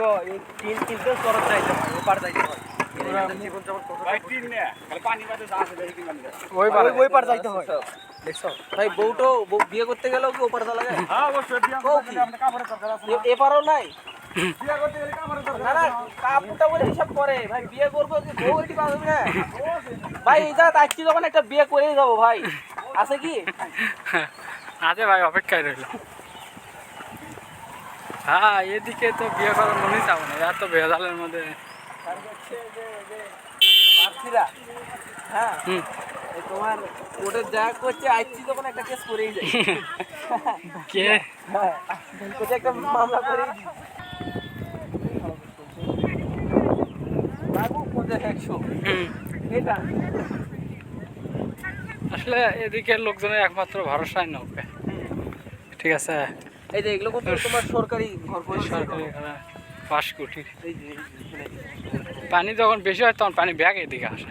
দেখো এই তিন তিনটে চরত যাইতে হয় ওপার যাইতে হয় ভাই তিন নে খালি পানি বাদে যা আছে দেখি কিমান ওই ওই পারে ওই পার যাইতে হয়। দেখছ? ভাই বউটো বউ বিয়ে করতে গেলেও কি ওপার লাগে অবশ্যই বিয়া কও করতে কি? গেলে আমাদের কাপড়ের দরকার আছে এ- এপারও নাই? বিয়া করতে গেলে কাপড়ের দরকার না না কাপড়টা বলে হিসাব করে। ভাই বিয়ে করব কি বউ এটি পাবে না? ভাই এই জায়গা আসছি যখন একটা বিয়ে করেই যাব ভাই। আছে কি? আছে ভাই অপেক্ষায় রইল। হ্যাঁ এদিকে তো বিয়ে করার মনেই চাবো না এত ভেজালের মধ্যে। হ্যাঁ তোমার যা করছে একটা কেস করেই যায় কে? হ্যাঁ একটা মামলা আসলে এদিকে লোকজনের একমাত্র ভরসাই নৌকা। ঠিক আছে? এই যে এগুলো তোমার সরকারি ঘর সরকারি পাঁচ কোটি। পানি যখন বেশি হয় তখন পানি ব্যাগ এদিকে আসে।